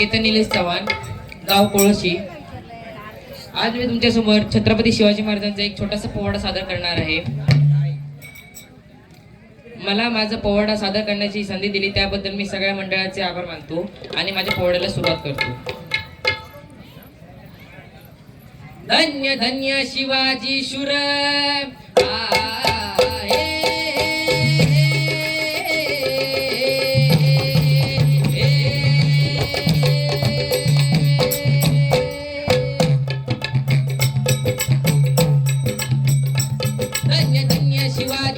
येतं निलेश चव्हाण गाव कोळशी. आज मी तुमच्यासमोर छत्रपती शिवाजी महाराजांचा एक छोटासा पोवाडा सादर करणार आहे. मला माझा पोवाडा सादर करण्याची संधी दिली त्याबद्दल मी सगळ्या मंडळाचे आभार मानतो आणि माझ्या पोवाड्याला सुरुवात करतो. धन्य धन्य शिवाजी शुर.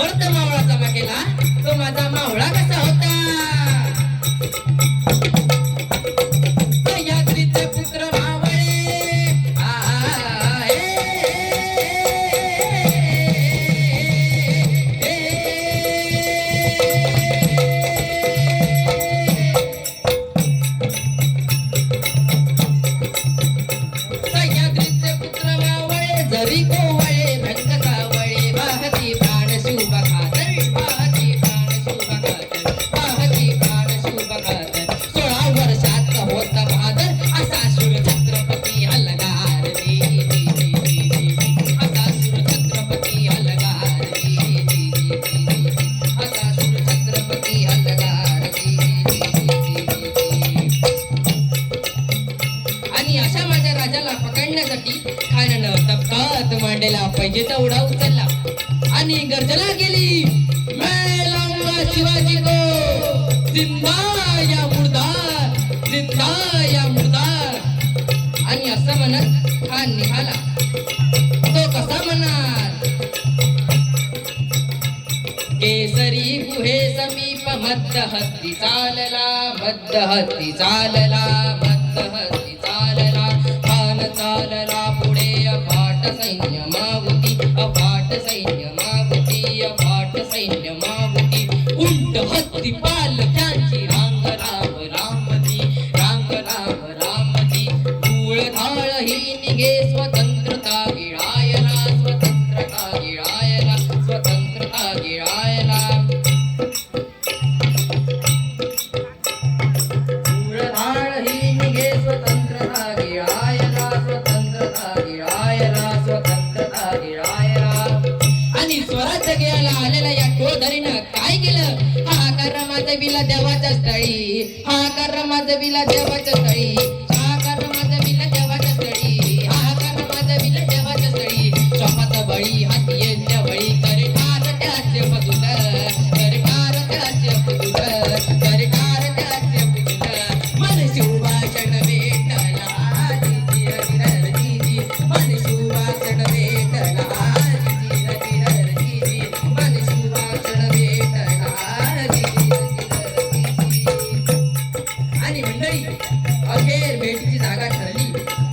muerte, mamá, hasta. करण्यासाठी आणि तपकात मांडेला पाहिजे तेवढा उचलला. आणि गर्जना केली. शिवाजी को. जिंदा या मुर्दार. जिंदा या मुर्दार. आणि असं म्हणत खान निघाला. तो कसा म्हणणार? केसरी गुहे समीप मद्द हत्ती चालला मद्द हत्ती चालला मद्द हत्ती चालला पुढे अफाट सैन्य मावती अफाट सैन्य मावती अफाट सैन्य मावती उंट हत्ती हा कर्माचा बिला देवाच्या स्थळी हा कर्माचा बिला देवाच्या स्थळी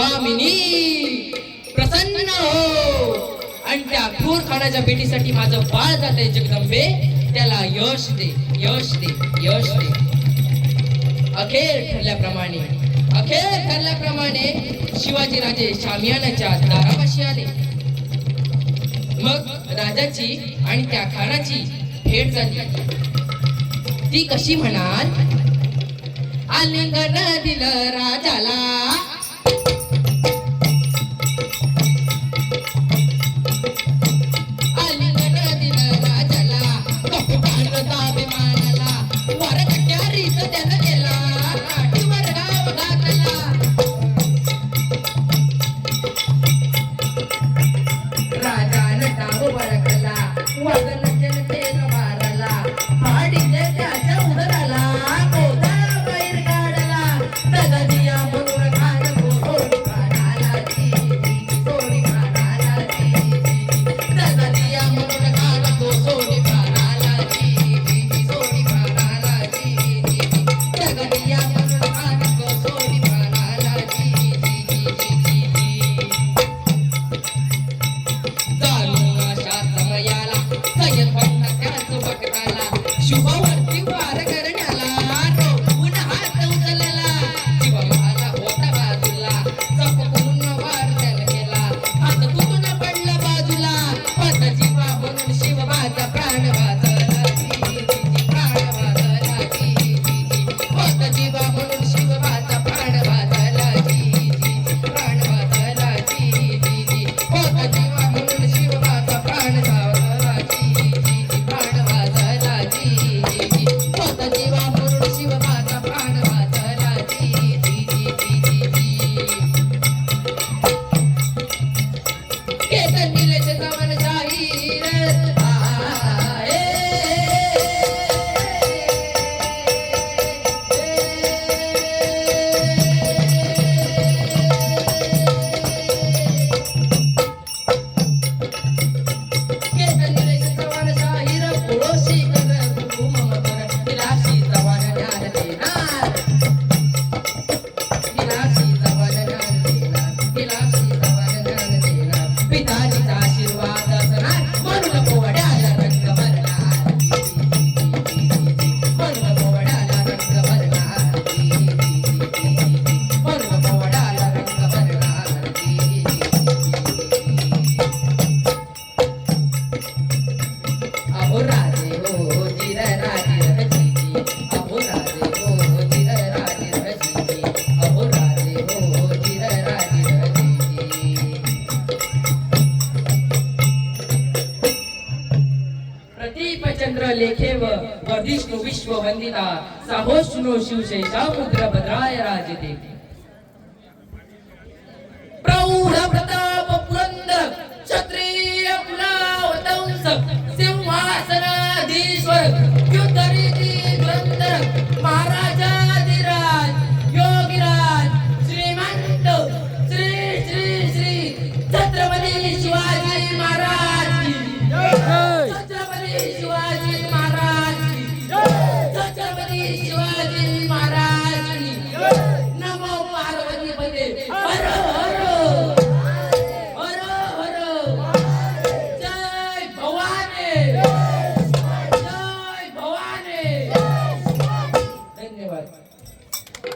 स्वामिनी प्रसन्न हो. आणि त्या क्रूर खाण्याच्या भेटीसाठी माझं बाळ जात आहे जगदंबे. त्याला यश दे यश दे यश दे. अखेर ठरल्याप्रमाणे अखेर ठरल्याप्रमाणे शिवाजी राजे शामियानाच्या दारापाशी आले. मग राजाची आणि त्या खानाची भेट झाली. ती कशी म्हणाल? आलिंगन दिलं राजाला. चंद्र लेखेव वधिष्णु विश्व वंदिता सहोष्णु शिवशेषा मुद्र भद्राय राजते।